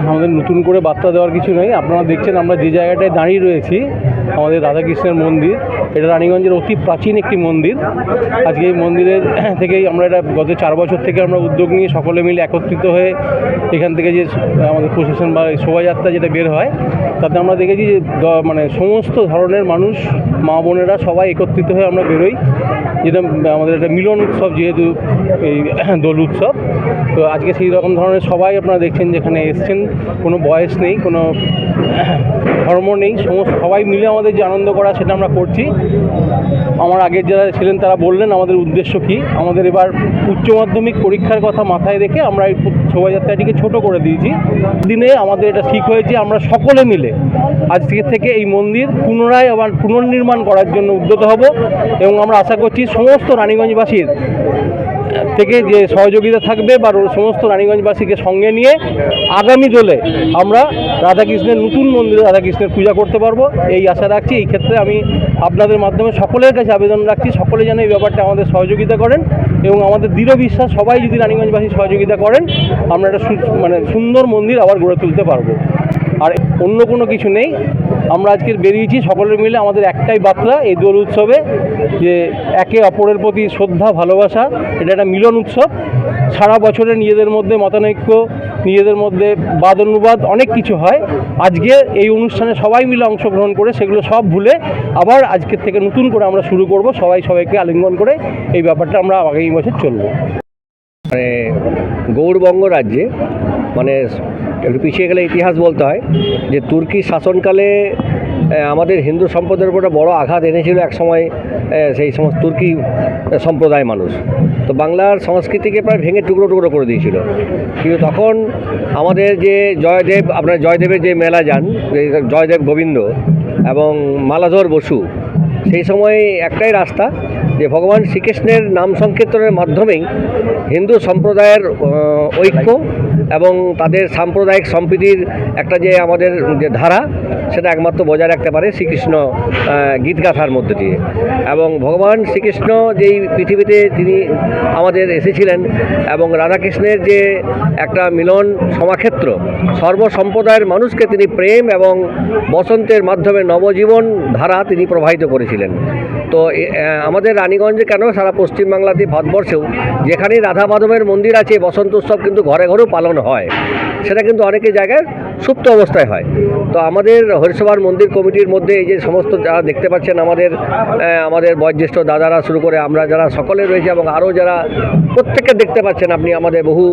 আমাদের নতুন করে বার্তা দেওয়ার কিছু নেই। আপনারা দেখছেন আমরা যে জায়গাটায় দাঁড়িয়ে রয়েছি, আমাদের রাধাকৃষ্ণের মন্দির। এটা রানীগঞ্জের অতি প্রাচীন একটি মন্দির। আজকে এই মন্দিরের থেকেই আমরা এটা গত চার বছর থেকে আমরা উদ্যোগ নিয়ে সকলে মিলে একত্রিত হয়ে এখান থেকে যে আমাদের প্রশাসন বা শোভাযাত্রা যেটা বের হয়, তাতে আমরা দেখেছি যে মানে সমস্ত ধরনের মানুষ, মা বোনেরা সবাই একত্রিত হয়ে আমরা বেরোই। যেটা আমাদের একটা মিলন উৎসব যেহেতু এই দোল উৎসব। তো আজকে সেই রকম ধরনের সবাই আপনারা দেখছেন যেখানে এসছেন। কোনো বয়স নেই, কোনো ধর্ম নেই, সমস্ত সবাই মিলে আমাদের যে আনন্দ করা সেটা আমরা করছি। আমার আগের যারা ছিলেন তারা বললেন, আমাদের উদ্দেশ্য কী? আমাদের এবার উচ্চ মাধ্যমিক পরীক্ষার কথা মাথায় রেখে আমরা এই শোভাযাত্রাটিকে ছোট করে দিয়েছি। দিনে আমাদের এটা ঠিক হয়েছে, আমরা সকলে মিলে আজকে থেকে এই মন্দির পুনরায় আবার পুনর্নির্মাণ করার জন্য উদ্যত হব এবং আমরা আশা করছি সমস্ত রানীগঞ্জবাসীর থেকে যে সহযোগিতা থাকবে বা সমস্ত রানীগঞ্জবাসীকে সঙ্গে নিয়ে আগামী দোলে আমরা রাধাকৃষ্ণের নতুন মন্দিরে রাধাকৃষ্ণের পূজা করতে পারব। এই আশা রাখছি, এই ক্ষেত্রে আমি আপনাদের মাধ্যমে সকলের কাছে আবেদন রাখছি, সকলে যেন এই ব্যাপারটা আমাদের সহযোগিতা করেন এবং আমাদের দৃঢ় বিশ্বাস, সবাই যদি রানীগঞ্জবাসী সহযোগিতা করেন, আমরা একটা মানে সুন্দর মন্দির আবার গড়ে তুলতে পারব। আর অন্য কোনো কিছু নেই। আমরা আজকের বেরিয়েছি, সকলে মিলে আমাদের একটাই বার্তা, এই দোল উৎসবে, যে একে অপরের প্রতি শ্রদ্ধা, ভালোবাসা, এটা একটা মিলন উৎসব। সারা বছরে নিজেদের মধ্যে মতানৈক্য, নিজেদের মধ্যে বাদ অনুবাদ অনেক কিছু হয়। আজকে এই অনুষ্ঠানে সবাই মিলে অংশগ্রহণ করে সেগুলো সব ভুলে আবার আজকের থেকে নতুন করে আমরা শুরু করব। সবাই সবাইকে আলিঙ্গন করে এই ব্যাপারটা আমরা আগামী বছর চলবো। মানে গৌড়বঙ্গ রাজ্যে মানে একটু পিছিয়ে গেলে ইতিহাস বলতে হয়, যে তুর্কি শাসনকালে আমাদের হিন্দু সম্প্রদায়ের উপর বড় আঘাত এনেছিল এক সময় সেই সমস্ত তুর্কি সম্প্রদায় মানুষ। তো বাংলার সংস্কৃতিকে প্রায় ভেঙে টুকরো টুকরো করে দিয়েছিল। কিন্তু তখন আমাদের যে জয়দেব, আপনার জয়দেবের যে মেলা যান জয়দেব গোবিন্দ এবং মালাধর বসু, সেই সময় একটাই রাস্তা, যে ভগবান শ্রীকৃষ্ণের নাম সংকীর্তনের মাধ্যমেই হিন্দু সম্প্রদায়ের ঐক্য এবং তাদের সাম্প্রদায়িক সম্প্রীতির একটা যে আমাদের যে ধারা সেটা একমাত্র বজায় রাখতে পারে শ্রীকৃষ্ণ আহ, গীতগাথার মধ্যে দিয়ে। এবং ভগবান শ্রীকৃষ্ণ যেই পৃথিবীতে তিনি আমাদের এসেছিলেন এবং রাধাকৃষ্ণের যে একটা মিলন সমাক্ষেত্র সর্বসম্প্রদায়ের মানুষকে তিনি প্রেম এবং বসন্তের মাধ্যমে নবজীবন ধারা তিনি প্রবাহিত করেছিলেন। তো আমাদের রানীগঞ্জে কেন সারা পশ্চিমবাংলাতে ভারতবর্ষেও যেখানেই রাধা মাধবের মন্দির আছে, বসন্ত উৎসব কিন্তু ঘরে ঘরেও পালন হয়। সেটা কিন্তু অনেকে জায়গায় সুপ্ত অবস্থায় হয়। তো আমাদের হরিসভার মন্দির কমিটির মধ্যে এই যে সমস্ত যারা দেখতে পাচ্ছেন আমাদের আমাদের বয়োজ্যেষ্ঠ দাদারা শুরু করে আমরা যারা সকলে রয়েছে এবং আরও যারা প্রত্যেককে দেখতে পাচ্ছেন আপনি আমাদের বহু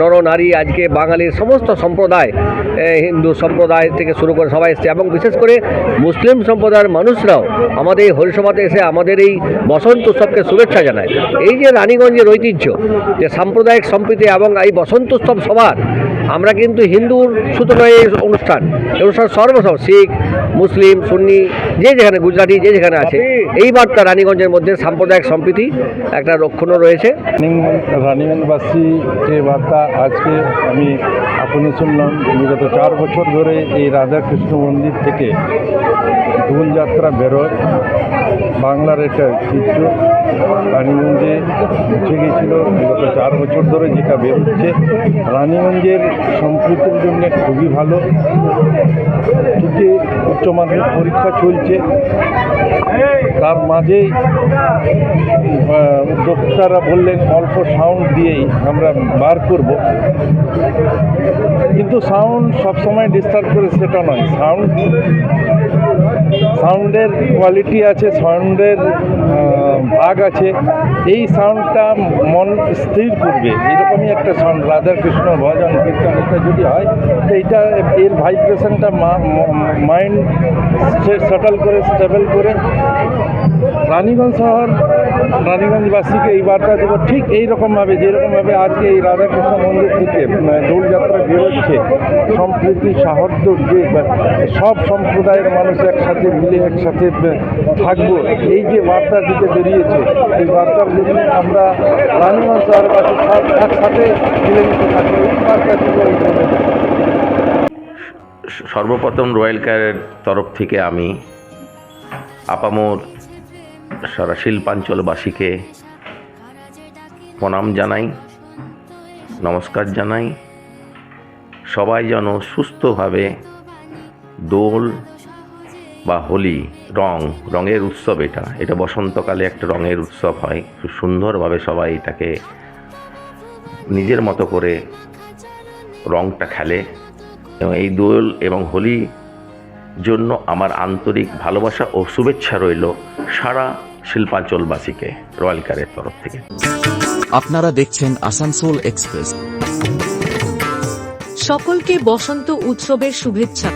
নর নারী আজকে বাঙালির সমস্ত সম্প্রদায় হিন্দু সম্প্রদায় থেকে শুরু করে সবাই এসছে এবং বিশেষ করে মুসলিম সম্প্রদায়ের মানুষরাও আমাদের এই হরিসভাতে এসে আমাদের এই বসন্ত উৎসবকে শুভেচ্ছা জানায়। এই যে রানীগঞ্জের ঐতিহ্য যে সাম্প্রদায়িক সম্প্রীতি এবং এই বসন্ত উৎসব সবার আমরা কিন্তু হিন্দুর শুধু নয় এই অনুষ্ঠান অনুষ্ঠান সর্বসব শিখ, মুসলিম, সুন্নি, যে যেখানে গুজরাটি, যে যেখানে আছে। এই বার্তা রানীগঞ্জের মধ্যে সাম্প্রদায়িক সম্প্রীতি, একটা রক্ষণও রয়েছে। রানিগঞ্জবাসী যে বার্তা আজকে আমি আপনি শুনলাম, বিগত চার বছর ধরে এই রাধাকৃষ্ণ মন্দির থেকে দোলযাত্রা বেরোয়। বাংলার একটা ঐতিহ্য রানীগঞ্জে মুছে গেছিল বিগত চার বছর ধরে যেটা বেরোচ্ছে, রানীগঞ্জের সম্প্রীতির জন্য খুবই ভালো। কিন্তু উচ্চ মাধ্যমিক পরীক্ষা চলছে। তার মাঝেই উদ্যোক্তারা বললেন, অল্প সাউন্ড দিয়েই আমরা বার করব। কিন্তু সাউন্ড সবসময় ডিস্টার্ব করে সেটা নয়। সাউন্ড সাউন্ডের কোয়ালিটি আছে, সাউন্ডের ভাগ আছে। এই সাউন্ডটা মন স্থির করবে। এরকমই একটা সাউন্ড, রাধাকৃষ্ণ ভজন কীর্তন এটা যদি হয়, তো এটা এর ভাইব্রেশনটা মাইন্ড সেটেল করে স্টেবল করে। রানীগঞ্জ শহর রানীগঞ্জবাসীকে এই বার্তা দেবো ঠিক এই রকমভাবে যেরকমভাবে আজকে এই রাধাকৃষ্ণ মন্দির থেকে দোলযাত্রা বেরোচ্ছে সম্প্রীতি সাহর্য যে সব সম্প্রদায়ের মানুষ একসাথে মিলে একসাথে থাকব, এই যে বার্তা দিতে বেরিয়েছে, এই বার্তার জন্য আমরা রানীগঞ্জ শহরবাসী একসাথে মিলেমিশে থাকব, এই বার্তা সর্বপ্রথম রয়্যাল কেয়ারের তরফ থেকে আমি আপামোর সারা শিল্পাঞ্চলবাসীকে প্রণাম জানাই, নমস্কার জানাই। সবাই যেন সুস্থভাবে দোল বা হোলি রং, রঙের উৎসব এটা। এটা বসন্তকালে একটা রঙের উৎসব হয়। খুব সুন্দরভাবে সবাই এটাকে নিজের মতো করে রংটা খেলে। এবং এই দোল এবং হোলি জন্য আমার আন্তরিক ভালোবাসা ও শুভেচ্ছা রইল সারা শিল্পাঞ্চলবাসীকে রয়্যাল কারের তরফ থেকে। আপনারা দেখছেন আসানসোল এক্সপ্রেস। সকলকে বসন্ত উৎসবের শুভেচ্ছা।